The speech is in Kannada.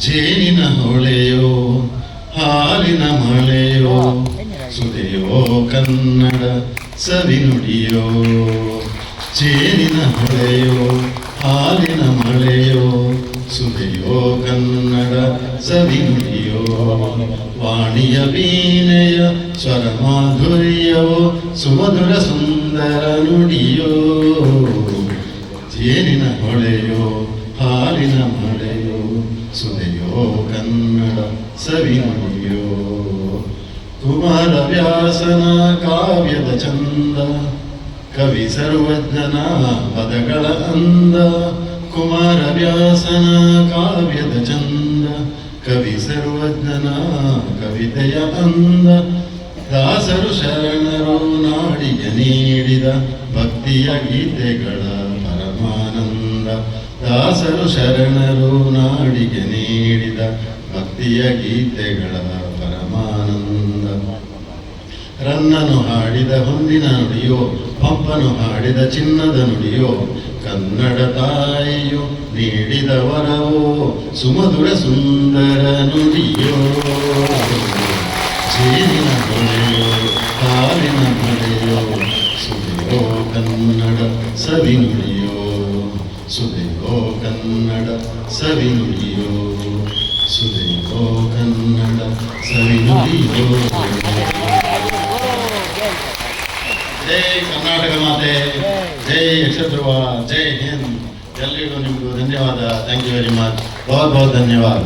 ಜೇನಿನ ಹೊಳೆಯೋ ಹಾಲಿನ ಮಳೆಯೋ ಸುದೆಯೋ ಕನ್ನಡ ಸವಿನುಡಿಯೋ ಜೇನಿನ ಹೊಳೆಯೋ ಹಾಲಿನ ಮಳೆಯೋ ಸುದೆಯೋ ಕನ್ನಡ ಸವಿನುಡಿಯೋ ವಾಣಿಯ ವೀಣೆಯ ಸ್ವರ ಮಾಧುರ್ಯವೋ ಸುಮಧುರ ಸುಂದರ ನುಡಿಯೋ. ಜೇನಿನ ಹೊಳೆಯೋ ಹಾಲಿನ ಮಳೆಯೋ. ಸುದೆಯೋ ಕನ್ನಡ ಸವಿನುಡಿಯೋ ಕುಮಾರ ವ್ಯಾಸನ ಕಾವ್ಯದ ಚಂದ, ಕವಿ ಸರ್ವಜ್ಞನ ಪದಗಳ ಅಂದ ಕುಮಾರ ವ್ಯಾಸನ ಕಾವ್ಯದ ಚಂದ, ಕವಿ ಸರ್ವಜ್ಞನ ಕವಿತೆಯ ಅಂದ, ದಾಸರು ಶರಣರು ನಾಡಿಗೆ ನೀಡಿದ ಭಕ್ತಿಯ ಗೀತೆಗಳ ಪರಮಾನಂದ. ದಾಸರು ಶರಣರು ನಾಡಿಗೆ ನೀಡಿದ ಭಕ್ತಿಯ ಗೀತೆಗಳ ಪರಮಾನಂದ. ರನ್ನನು ಹಾಡಿದ ಹೊಂದಿನ ನುಡಿಯೋ ಪಂಪನು ಹಾಡಿದ ಚಿನ್ನದ ನುಡಿಯೋ, ಕನ್ನಡ ತಾಯಿಯು ನೀಡಿದ ವರವೋ, ಸುಮಧುರ ಸುಂದರ ನುಡಿಯೋ. ಜೀವಿನ ಹೊಳೆಯೋ ಕಾಲಿನ ಹೊಳೆಯೋ ಸುದೆಯೋ ಕನ್ನಡ ಸವಿ ನುಡಿಯೋ ಸುದೆಯೋ ಕನ್ನಡ ಸವಿನುಡಿಯೋ. ಸುದೈವೋ ಕನ್ನಡ ಸವಿನುಡಿಯೋ. ಜೈ ಕರ್ನಾಟಕ ಮಾತೆ. ಜೈ ಯಕ್ಷಧ್ರುವ ಜೈ ಹಿಂದ್. ಎಲ್ರಿಗೂ ನಿಮಗೂ ಧನ್ಯವಾದ. ಥ್ಯಾಂಕ್ ಯು ವೆರಿ ಮಚ್ ಬಹುತ್ ಬಹುತ್ ಧನ್ಯವಾದ.